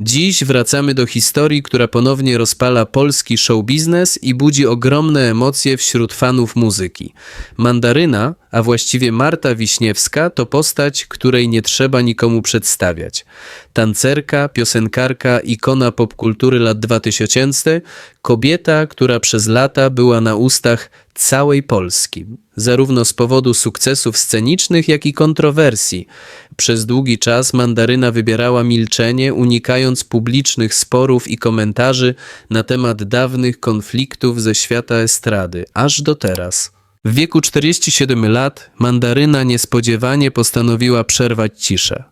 Dziś wracamy do historii, która ponownie rozpala polski show biznes i budzi ogromne emocje wśród fanów muzyki. Mandaryna, a właściwie Marta Wiśniewska, to postać, której nie trzeba nikomu przedstawiać. Tancerka, piosenkarka, ikona popkultury lat 2000, kobieta, która przez lata była na ustach całej Polski, zarówno z powodu sukcesów scenicznych, jak i kontrowersji. Przez długi czas Mandaryna wybierała milczenie, unikając publicznych sporów i komentarzy na temat dawnych konfliktów ze świata estrady, aż do teraz. W wieku 47 lat Mandaryna niespodziewanie postanowiła przerwać ciszę.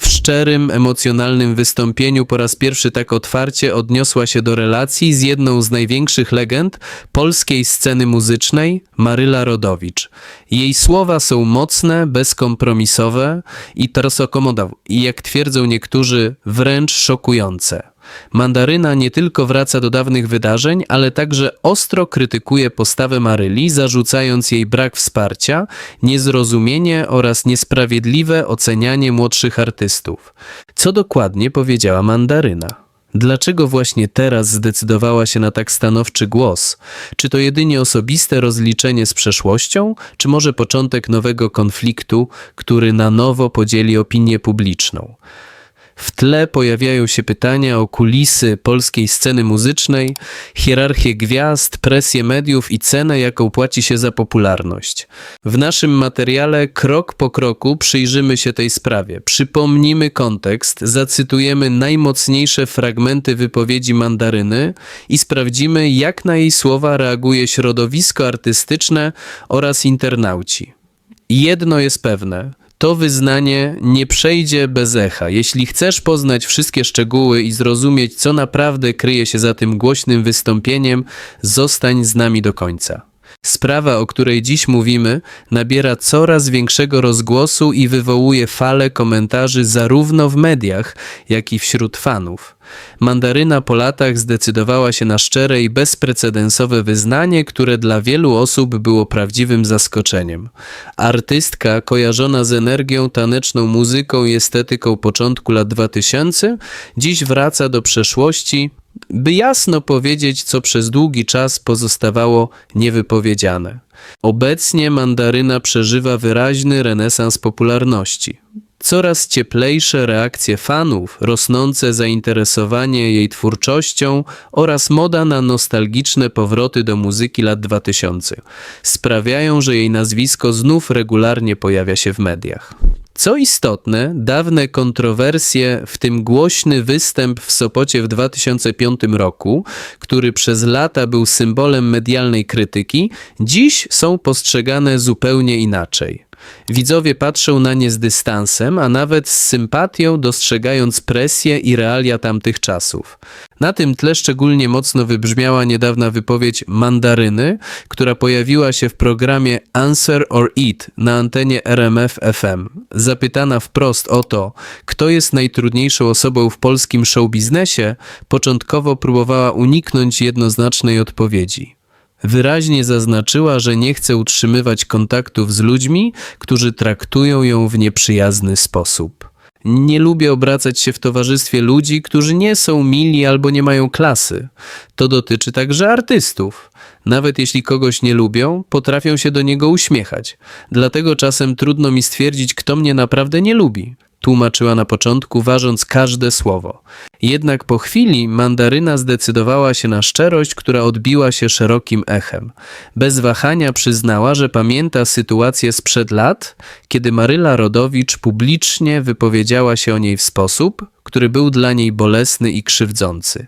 W szczerym, emocjonalnym wystąpieniu po raz pierwszy tak otwarcie odniosła się do relacji z jedną z największych legend polskiej sceny muzycznej, Maryla Rodowicz. Jej słowa są mocne, bezkompromisowe i trosokomoda, i jak twierdzą niektórzy, wręcz szokujące. Mandaryna nie tylko wraca do dawnych wydarzeń, ale także ostro krytykuje postawę Maryli, zarzucając jej brak wsparcia, niezrozumienie oraz niesprawiedliwe ocenianie młodszych artystów. Co dokładnie powiedziała Mandaryna? Dlaczego właśnie teraz zdecydowała się na tak stanowczy głos? Czy to jedynie osobiste rozliczenie z przeszłością, czy może początek nowego konfliktu, który na nowo podzieli opinię publiczną? W tle pojawiają się pytania o kulisy polskiej sceny muzycznej, hierarchię gwiazd, presję mediów i cenę, jaką płaci się za popularność. W naszym materiale krok po kroku przyjrzymy się tej sprawie. Przypomnimy kontekst, zacytujemy najmocniejsze fragmenty wypowiedzi mandaryny i sprawdzimy, jak na jej słowa reaguje środowisko artystyczne oraz internauci. Jedno jest pewne. To wyznanie nie przejdzie bez echa. Jeśli chcesz poznać wszystkie szczegóły i zrozumieć, co naprawdę kryje się za tym głośnym wystąpieniem, zostań z nami do końca. Sprawa, o której dziś mówimy, nabiera coraz większego rozgłosu i wywołuje falę komentarzy zarówno w mediach, jak i wśród fanów. Mandaryna po latach zdecydowała się na szczere i bezprecedensowe wyznanie, które dla wielu osób było prawdziwym zaskoczeniem. Artystka kojarzona z energią, taneczną muzyką i estetyką początku lat 2000 dziś wraca do przeszłości, by jasno powiedzieć, co przez długi czas pozostawało niewypowiedziane. Obecnie mandaryna przeżywa wyraźny renesans popularności. Coraz cieplejsze reakcje fanów, rosnące zainteresowanie jej twórczością oraz moda na nostalgiczne powroty do muzyki lat 2000 sprawiają, że jej nazwisko znów regularnie pojawia się w mediach. Co istotne, dawne kontrowersje, w tym głośny występ w Sopocie w 2005 roku, który przez lata był symbolem medialnej krytyki, dziś są postrzegane zupełnie inaczej. Widzowie patrzą na nie z dystansem, a nawet z sympatią, dostrzegając presję i realia tamtych czasów. Na tym tle szczególnie mocno wybrzmiała niedawna wypowiedź Mandaryny, która pojawiła się w programie Answer or Eat na antenie RMF FM. Zapytana wprost o to, kto jest najtrudniejszą osobą w polskim showbiznesie, początkowo próbowała uniknąć jednoznacznej odpowiedzi. Wyraźnie zaznaczyła, że nie chce utrzymywać kontaktów z ludźmi, którzy traktują ją w nieprzyjazny sposób. Nie lubię obracać się w towarzystwie ludzi, którzy nie są mili albo nie mają klasy. To dotyczy także artystów. Nawet jeśli kogoś nie lubią, potrafią się do niego uśmiechać. Dlatego czasem trudno mi stwierdzić, kto mnie naprawdę nie lubi tłumaczyła na początku, ważąc każde słowo. Jednak po chwili mandaryna zdecydowała się na szczerość, która odbiła się szerokim echem. Bez wahania przyznała, że pamięta sytuację sprzed lat, kiedy Maryla Rodowicz publicznie wypowiedziała się o niej w sposób, który był dla niej bolesny i krzywdzący.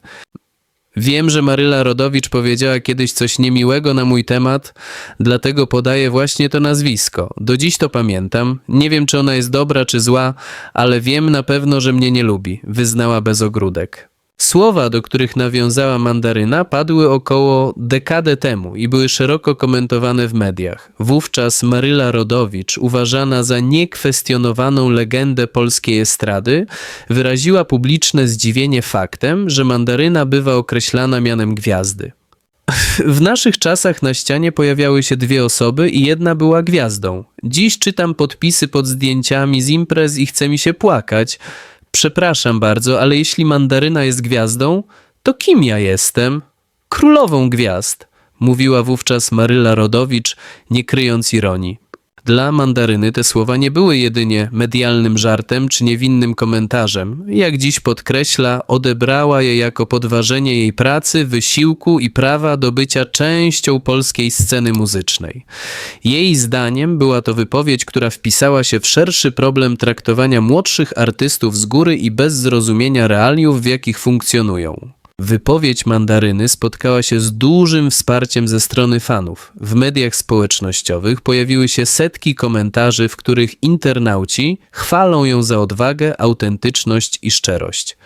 Wiem, że Maryla Rodowicz powiedziała kiedyś coś niemiłego na mój temat, dlatego podaję właśnie to nazwisko. Do dziś to pamiętam. Nie wiem, czy ona jest dobra czy zła, ale wiem na pewno, że mnie nie lubi, wyznała bez ogródek. Słowa, do których nawiązała mandaryna, padły około dekadę temu i były szeroko komentowane w mediach. Wówczas Maryla Rodowicz, uważana za niekwestionowaną legendę polskiej estrady, wyraziła publiczne zdziwienie faktem, że mandaryna bywa określana mianem gwiazdy. W naszych czasach na ścianie pojawiały się dwie osoby i jedna była gwiazdą. Dziś czytam podpisy pod zdjęciami z imprez i chce mi się płakać. Przepraszam bardzo, ale jeśli mandaryna jest gwiazdą, to kim ja jestem? Królową gwiazd, mówiła wówczas Maryla Rodowicz, nie kryjąc ironii. Dla mandaryny te słowa nie były jedynie medialnym żartem czy niewinnym komentarzem. Jak dziś podkreśla, odebrała je jako podważenie jej pracy, wysiłku i prawa do bycia częścią polskiej sceny muzycznej. Jej zdaniem była to wypowiedź, która wpisała się w szerszy problem traktowania młodszych artystów z góry i bez zrozumienia realiów, w jakich funkcjonują. Wypowiedź mandaryny spotkała się z dużym wsparciem ze strony fanów. W mediach społecznościowych pojawiły się setki komentarzy, w których internauci chwalą ją za odwagę, autentyczność i szczerość.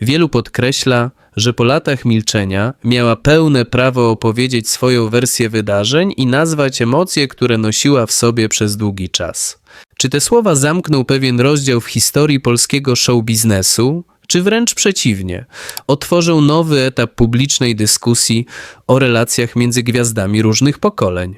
Wielu podkreśla, że po latach milczenia miała pełne prawo opowiedzieć swoją wersję wydarzeń i nazwać emocje, które nosiła w sobie przez długi czas. Czy te słowa zamkną pewien rozdział w historii polskiego show biznesu, czy wręcz przeciwnie, otworzą nowy etap publicznej dyskusji o relacjach między gwiazdami różnych pokoleń?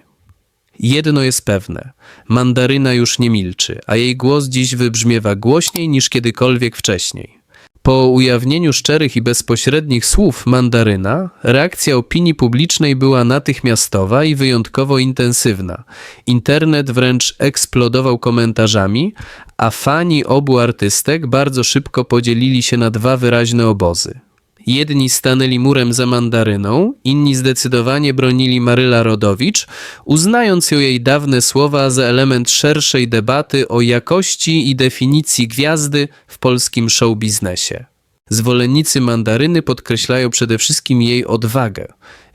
Jedno jest pewne: mandaryna już nie milczy, a jej głos dziś wybrzmiewa głośniej niż kiedykolwiek wcześniej. Po ujawnieniu szczerych i bezpośrednich słów mandaryna, reakcja opinii publicznej była natychmiastowa i wyjątkowo intensywna. Internet wręcz eksplodował komentarzami, a fani obu artystek bardzo szybko podzielili się na dwa wyraźne obozy. Jedni stanęli murem za mandaryną, inni zdecydowanie bronili Maryla Rodowicz, uznając ją jej dawne słowa za element szerszej debaty o jakości i definicji gwiazdy w polskim showbiznesie. Zwolennicy mandaryny podkreślają przede wszystkim jej odwagę.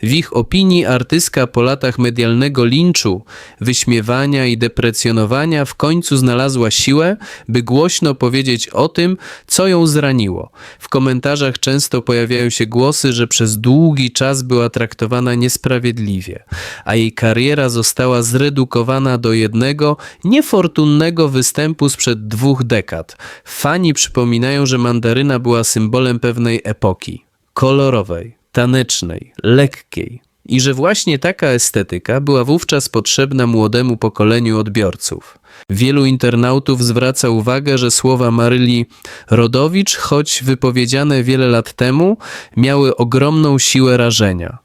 W ich opinii artystka po latach medialnego linczu, wyśmiewania i deprecjonowania w końcu znalazła siłę, by głośno powiedzieć o tym, co ją zraniło. W komentarzach często pojawiają się głosy, że przez długi czas była traktowana niesprawiedliwie, a jej kariera została zredukowana do jednego niefortunnego występu sprzed dwóch dekad. Fani przypominają, że mandaryna była symbolem pewnej epoki kolorowej, tanecznej, lekkiej. I że właśnie taka estetyka była wówczas potrzebna młodemu pokoleniu odbiorców. Wielu internautów zwraca uwagę, że słowa Maryli Rodowicz, choć wypowiedziane wiele lat temu, miały ogromną siłę rażenia.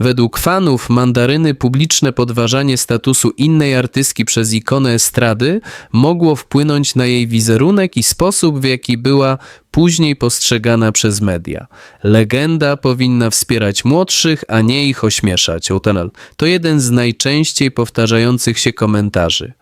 Według fanów mandaryny publiczne podważanie statusu innej artystki przez ikonę estrady mogło wpłynąć na jej wizerunek i sposób, w jaki była później postrzegana przez media. Legenda powinna wspierać młodszych, a nie ich ośmieszać. To jeden z najczęściej powtarzających się komentarzy.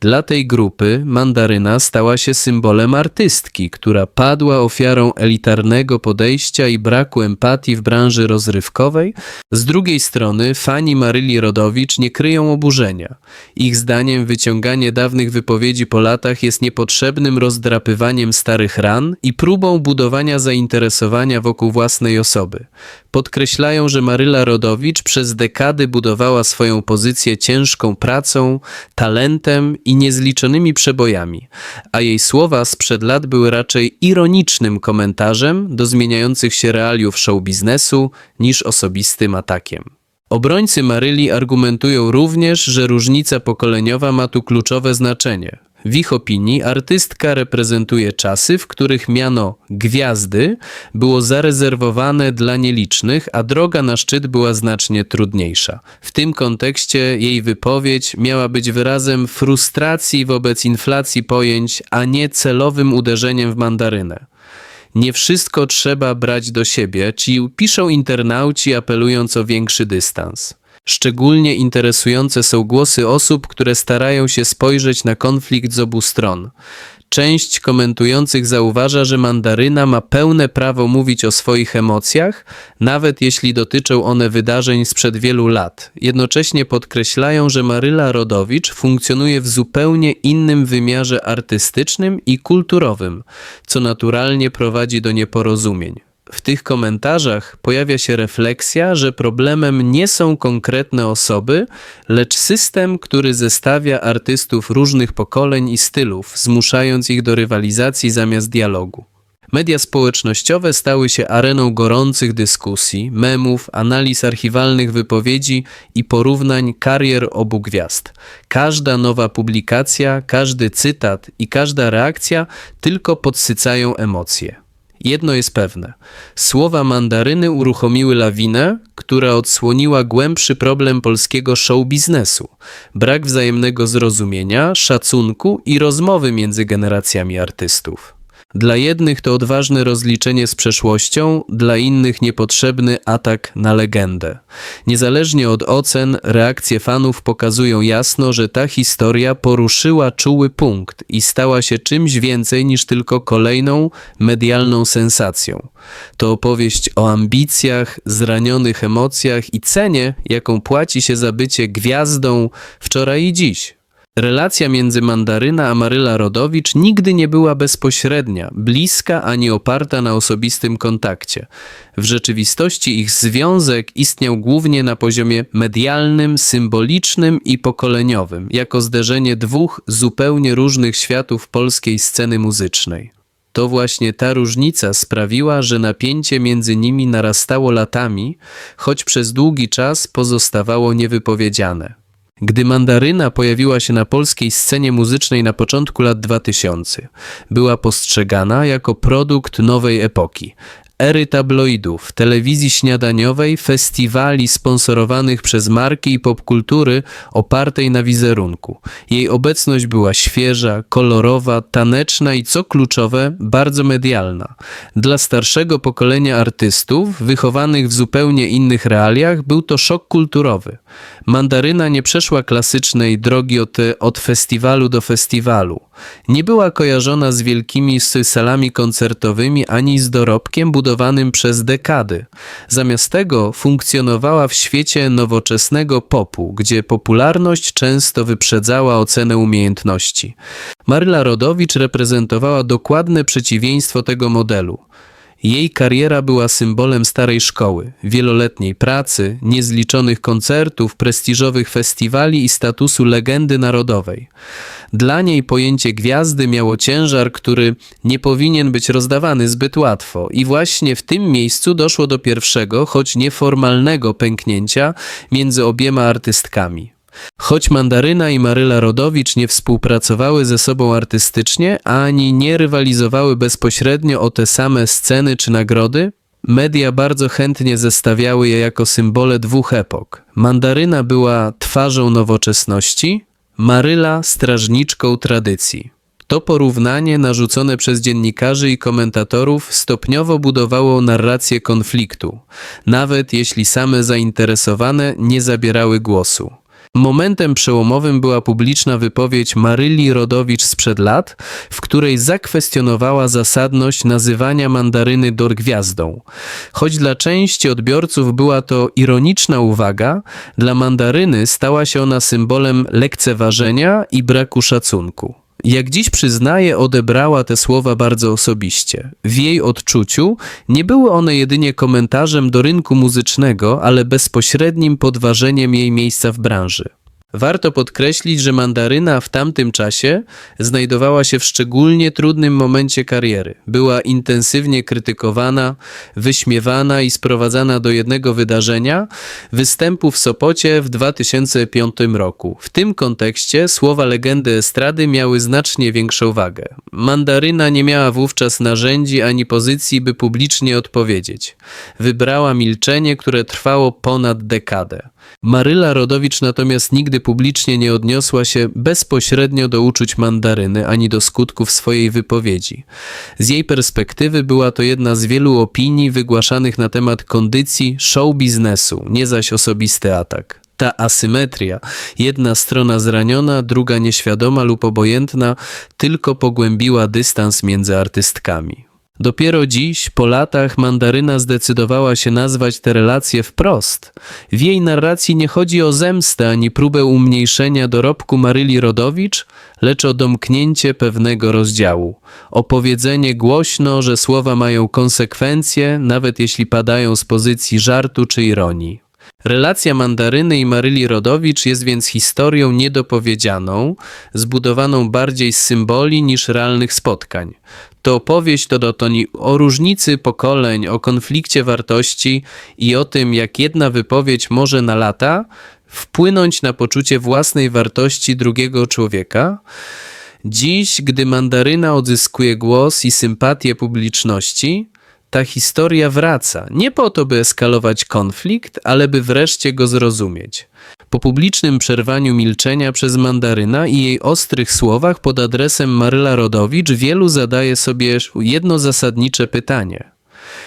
Dla tej grupy mandaryna stała się symbolem artystki, która padła ofiarą elitarnego podejścia i braku empatii w branży rozrywkowej. Z drugiej strony fani Maryli Rodowicz nie kryją oburzenia. Ich zdaniem wyciąganie dawnych wypowiedzi po latach jest niepotrzebnym rozdrapywaniem starych ran i próbą budowania zainteresowania wokół własnej osoby. Podkreślają, że Maryla Rodowicz przez dekady budowała swoją pozycję ciężką pracą, talentem i niezliczonymi przebojami, a jej słowa sprzed lat były raczej ironicznym komentarzem do zmieniających się realiów show biznesu niż osobistym atakiem. Obrońcy Maryli argumentują również, że różnica pokoleniowa ma tu kluczowe znaczenie. W ich opinii artystka reprezentuje czasy, w których miano gwiazdy było zarezerwowane dla nielicznych, a droga na szczyt była znacznie trudniejsza. W tym kontekście jej wypowiedź miała być wyrazem frustracji wobec inflacji pojęć, a nie celowym uderzeniem w mandarynę. Nie wszystko trzeba brać do siebie, ci piszą internauci apelując o większy dystans. Szczególnie interesujące są głosy osób, które starają się spojrzeć na konflikt z obu stron. Część komentujących zauważa, że mandaryna ma pełne prawo mówić o swoich emocjach, nawet jeśli dotyczą one wydarzeń sprzed wielu lat. Jednocześnie podkreślają, że Maryla Rodowicz funkcjonuje w zupełnie innym wymiarze artystycznym i kulturowym, co naturalnie prowadzi do nieporozumień. W tych komentarzach pojawia się refleksja, że problemem nie są konkretne osoby, lecz system, który zestawia artystów różnych pokoleń i stylów, zmuszając ich do rywalizacji zamiast dialogu. Media społecznościowe stały się areną gorących dyskusji, memów, analiz archiwalnych wypowiedzi i porównań karier obu gwiazd. Każda nowa publikacja, każdy cytat i każda reakcja tylko podsycają emocje. Jedno jest pewne. Słowa mandaryny uruchomiły lawinę, która odsłoniła głębszy problem polskiego show biznesu. Brak wzajemnego zrozumienia, szacunku i rozmowy między generacjami artystów. Dla jednych to odważne rozliczenie z przeszłością, dla innych niepotrzebny atak na legendę. Niezależnie od ocen, reakcje fanów pokazują jasno, że ta historia poruszyła czuły punkt i stała się czymś więcej niż tylko kolejną medialną sensacją. To opowieść o ambicjach, zranionych emocjach i cenie, jaką płaci się za bycie gwiazdą wczoraj i dziś. Relacja między Mandaryna a Maryla Rodowicz nigdy nie była bezpośrednia, bliska ani oparta na osobistym kontakcie. W rzeczywistości ich związek istniał głównie na poziomie medialnym, symbolicznym i pokoleniowym, jako zderzenie dwóch zupełnie różnych światów polskiej sceny muzycznej. To właśnie ta różnica sprawiła, że napięcie między nimi narastało latami, choć przez długi czas pozostawało niewypowiedziane. Gdy Mandaryna pojawiła się na polskiej scenie muzycznej na początku lat 2000, była postrzegana jako produkt nowej epoki. Ery tabloidów, telewizji śniadaniowej, festiwali sponsorowanych przez marki i popkultury opartej na wizerunku. Jej obecność była świeża, kolorowa, taneczna i co kluczowe, bardzo medialna. Dla starszego pokolenia artystów, wychowanych w zupełnie innych realiach, był to szok kulturowy. Mandaryna nie przeszła klasycznej drogi od, od festiwalu do festiwalu. Nie była kojarzona z wielkimi salami koncertowymi ani z dorobkiem budowanym przez dekady. Zamiast tego funkcjonowała w świecie nowoczesnego popu, gdzie popularność często wyprzedzała ocenę umiejętności. Maryla Rodowicz reprezentowała dokładne przeciwieństwo tego modelu. Jej kariera była symbolem starej szkoły, wieloletniej pracy, niezliczonych koncertów, prestiżowych festiwali i statusu legendy narodowej. Dla niej pojęcie gwiazdy miało ciężar, który nie powinien być rozdawany zbyt łatwo, i właśnie w tym miejscu doszło do pierwszego, choć nieformalnego pęknięcia między obiema artystkami. Choć Mandaryna i Maryla Rodowicz nie współpracowały ze sobą artystycznie, ani nie rywalizowały bezpośrednio o te same sceny czy nagrody, media bardzo chętnie zestawiały je jako symbole dwóch epok. Mandaryna była twarzą nowoczesności, Maryla strażniczką tradycji. To porównanie narzucone przez dziennikarzy i komentatorów stopniowo budowało narrację konfliktu, nawet jeśli same zainteresowane nie zabierały głosu. Momentem przełomowym była publiczna wypowiedź Maryli Rodowicz sprzed lat, w której zakwestionowała zasadność nazywania mandaryny dorgwiazdą. Choć dla części odbiorców była to ironiczna uwaga, dla mandaryny stała się ona symbolem lekceważenia i braku szacunku. Jak dziś przyznaje, odebrała te słowa bardzo osobiście. W jej odczuciu nie były one jedynie komentarzem do rynku muzycznego, ale bezpośrednim podważeniem jej miejsca w branży. Warto podkreślić, że mandaryna w tamtym czasie znajdowała się w szczególnie trudnym momencie kariery. Była intensywnie krytykowana, wyśmiewana i sprowadzana do jednego wydarzenia występu w Sopocie w 2005 roku. W tym kontekście słowa legendy estrady miały znacznie większą wagę. Mandaryna nie miała wówczas narzędzi ani pozycji, by publicznie odpowiedzieć. Wybrała milczenie, które trwało ponad dekadę. Maryla Rodowicz natomiast nigdy publicznie nie odniosła się bezpośrednio do uczuć mandaryny ani do skutków swojej wypowiedzi. Z jej perspektywy była to jedna z wielu opinii wygłaszanych na temat kondycji show biznesu, nie zaś osobisty atak. Ta asymetria, jedna strona zraniona, druga nieświadoma lub obojętna, tylko pogłębiła dystans między artystkami. Dopiero dziś, po latach, Mandaryna zdecydowała się nazwać te relacje wprost. W jej narracji nie chodzi o zemstę ani próbę umniejszenia dorobku Maryli Rodowicz, lecz o domknięcie pewnego rozdziału. O powiedzenie głośno, że słowa mają konsekwencje, nawet jeśli padają z pozycji żartu czy ironii. Relacja Mandaryny i Maryli Rodowicz jest więc historią niedopowiedzianą, zbudowaną bardziej z symboli niż realnych spotkań. To opowieść to dotoni o różnicy pokoleń, o konflikcie wartości i o tym, jak jedna wypowiedź może na lata wpłynąć na poczucie własnej wartości drugiego człowieka. Dziś, gdy mandaryna odzyskuje głos i sympatię publiczności, ta historia wraca. Nie po to, by eskalować konflikt, ale by wreszcie go zrozumieć. Po publicznym przerwaniu milczenia przez mandaryna i jej ostrych słowach pod adresem Maryla Rodowicz, wielu zadaje sobie jedno zasadnicze pytanie.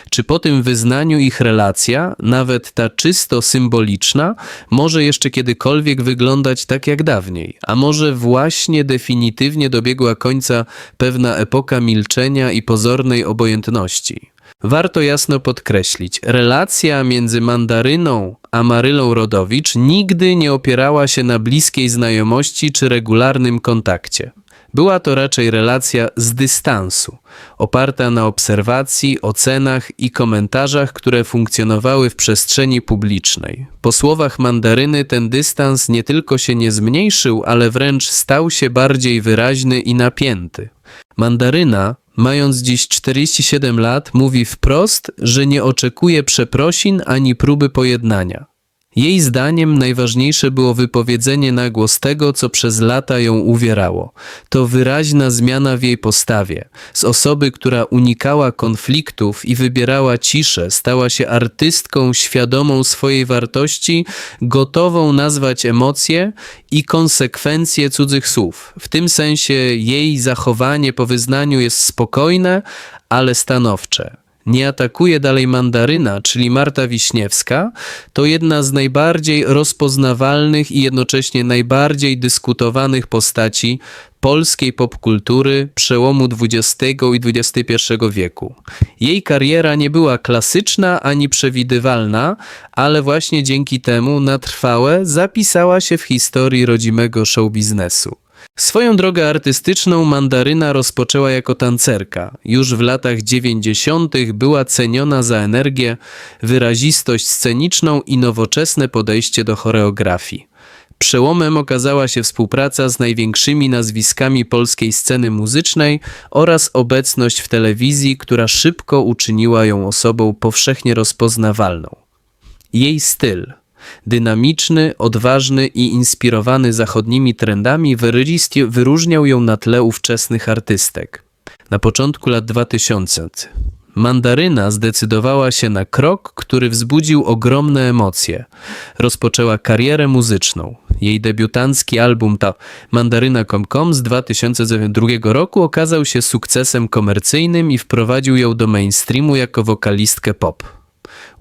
Czy po tym wyznaniu ich relacja, nawet ta czysto symboliczna, może jeszcze kiedykolwiek wyglądać tak jak dawniej? A może właśnie definitywnie dobiegła końca pewna epoka milczenia i pozornej obojętności? Warto jasno podkreślić, relacja między Mandaryną a Marylą Rodowicz nigdy nie opierała się na bliskiej znajomości czy regularnym kontakcie. Była to raczej relacja z dystansu, oparta na obserwacji, ocenach i komentarzach, które funkcjonowały w przestrzeni publicznej. Po słowach mandaryny ten dystans nie tylko się nie zmniejszył, ale wręcz stał się bardziej wyraźny i napięty. Mandaryna, mając dziś 47 lat, mówi wprost, że nie oczekuje przeprosin ani próby pojednania. Jej zdaniem najważniejsze było wypowiedzenie na głos tego, co przez lata ją uwierało. To wyraźna zmiana w jej postawie. Z osoby, która unikała konfliktów i wybierała ciszę, stała się artystką świadomą swojej wartości, gotową nazwać emocje i konsekwencje cudzych słów. W tym sensie jej zachowanie po wyznaniu jest spokojne, ale stanowcze nie atakuje dalej Mandaryna, czyli Marta Wiśniewska, to jedna z najbardziej rozpoznawalnych i jednocześnie najbardziej dyskutowanych postaci polskiej popkultury przełomu XX i XXI wieku. Jej kariera nie była klasyczna ani przewidywalna, ale właśnie dzięki temu na trwałe zapisała się w historii rodzimego show biznesu. Swoją drogę artystyczną Mandaryna rozpoczęła jako tancerka. Już w latach 90. była ceniona za energię, wyrazistość sceniczną i nowoczesne podejście do choreografii. Przełomem okazała się współpraca z największymi nazwiskami polskiej sceny muzycznej oraz obecność w telewizji, która szybko uczyniła ją osobą powszechnie rozpoznawalną. Jej styl, Dynamiczny, odważny i inspirowany zachodnimi trendami, wyróżniał ją na tle ówczesnych artystek. Na początku lat 2000 Mandaryna zdecydowała się na krok, który wzbudził ogromne emocje. Rozpoczęła karierę muzyczną. Jej debiutancki album ta Mandaryna.com z 2002 roku okazał się sukcesem komercyjnym i wprowadził ją do mainstreamu jako wokalistkę pop.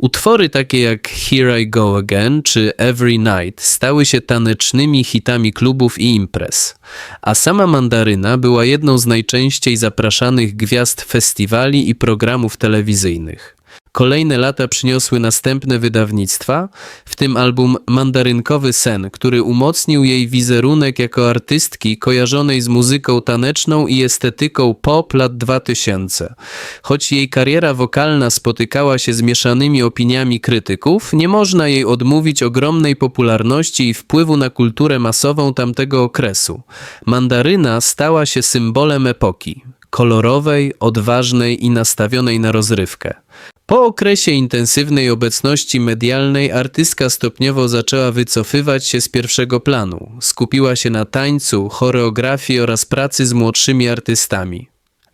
Utwory takie jak Here I Go Again czy Every Night stały się tanecznymi hitami klubów i imprez, a sama Mandaryna była jedną z najczęściej zapraszanych gwiazd festiwali i programów telewizyjnych. Kolejne lata przyniosły następne wydawnictwa, w tym album Mandarynkowy Sen, który umocnił jej wizerunek jako artystki kojarzonej z muzyką taneczną i estetyką pop lat 2000. Choć jej kariera wokalna spotykała się z mieszanymi opiniami krytyków, nie można jej odmówić ogromnej popularności i wpływu na kulturę masową tamtego okresu. Mandaryna stała się symbolem epoki kolorowej, odważnej i nastawionej na rozrywkę. Po okresie intensywnej obecności medialnej artystka stopniowo zaczęła wycofywać się z pierwszego planu. Skupiła się na tańcu, choreografii oraz pracy z młodszymi artystami.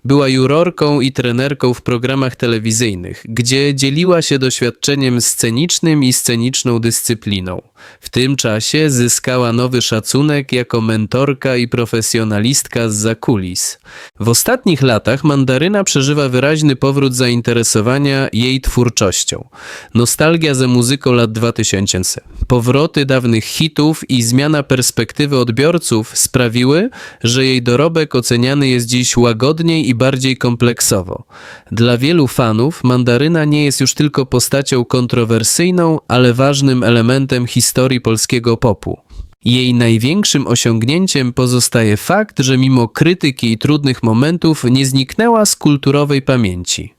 Była jurorką i trenerką w programach telewizyjnych, gdzie dzieliła się doświadczeniem scenicznym i sceniczną dyscypliną. W tym czasie zyskała nowy szacunek jako mentorka i profesjonalistka z zakulis. W ostatnich latach Mandaryna przeżywa wyraźny powrót zainteresowania jej twórczością. Nostalgia za muzyką lat 2000, powroty dawnych hitów i zmiana perspektywy odbiorców sprawiły, że jej dorobek oceniany jest dziś łagodniej i bardziej kompleksowo. Dla wielu fanów Mandaryna nie jest już tylko postacią kontrowersyjną, ale ważnym elementem historii polskiego popu. Jej największym osiągnięciem pozostaje fakt, że mimo krytyki i trudnych momentów nie zniknęła z kulturowej pamięci.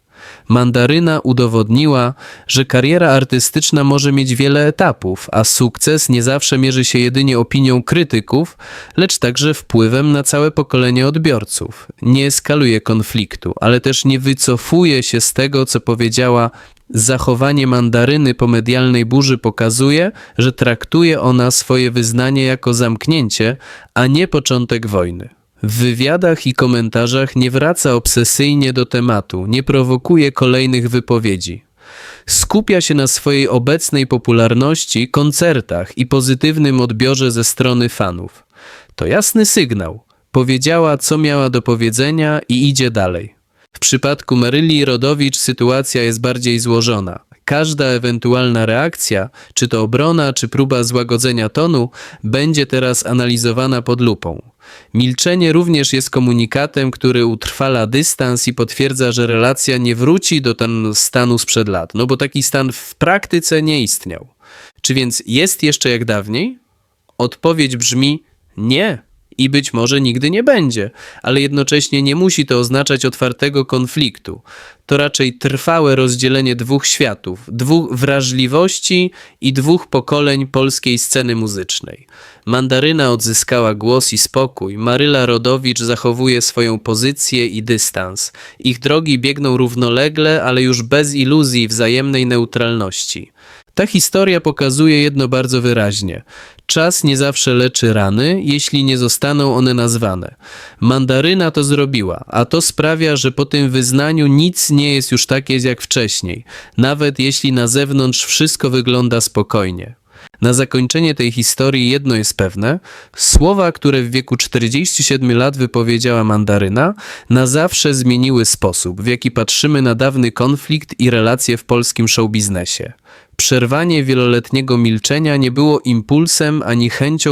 Mandaryna udowodniła, że kariera artystyczna może mieć wiele etapów, a sukces nie zawsze mierzy się jedynie opinią krytyków, lecz także wpływem na całe pokolenie odbiorców. Nie eskaluje konfliktu, ale też nie wycofuje się z tego, co powiedziała. Zachowanie mandaryny po medialnej burzy pokazuje, że traktuje ona swoje wyznanie jako zamknięcie, a nie początek wojny. W wywiadach i komentarzach nie wraca obsesyjnie do tematu, nie prowokuje kolejnych wypowiedzi. Skupia się na swojej obecnej popularności, koncertach i pozytywnym odbiorze ze strony fanów. To jasny sygnał. Powiedziała, co miała do powiedzenia i idzie dalej. W przypadku Maryli Rodowicz sytuacja jest bardziej złożona. Każda ewentualna reakcja, czy to obrona, czy próba złagodzenia tonu, będzie teraz analizowana pod lupą. Milczenie również jest komunikatem, który utrwala dystans i potwierdza, że relacja nie wróci do ten stanu sprzed lat, no bo taki stan w praktyce nie istniał. Czy więc jest jeszcze jak dawniej? Odpowiedź brzmi nie i być może nigdy nie będzie, ale jednocześnie nie musi to oznaczać otwartego konfliktu. To raczej trwałe rozdzielenie dwóch światów, dwóch wrażliwości i dwóch pokoleń polskiej sceny muzycznej. Mandaryna odzyskała głos i spokój, Maryla Rodowicz zachowuje swoją pozycję i dystans. Ich drogi biegną równolegle, ale już bez iluzji wzajemnej neutralności. Ta historia pokazuje jedno bardzo wyraźnie. Czas nie zawsze leczy rany, jeśli nie zostaną one nazwane. Mandaryna to zrobiła, a to sprawia, że po tym wyznaniu nic nie jest już takie jak wcześniej, nawet jeśli na zewnątrz wszystko wygląda spokojnie. Na zakończenie tej historii jedno jest pewne: słowa, które w wieku 47 lat wypowiedziała Mandaryna, na zawsze zmieniły sposób, w jaki patrzymy na dawny konflikt i relacje w polskim showbiznesie. Przerwanie wieloletniego milczenia nie było impulsem ani chęcią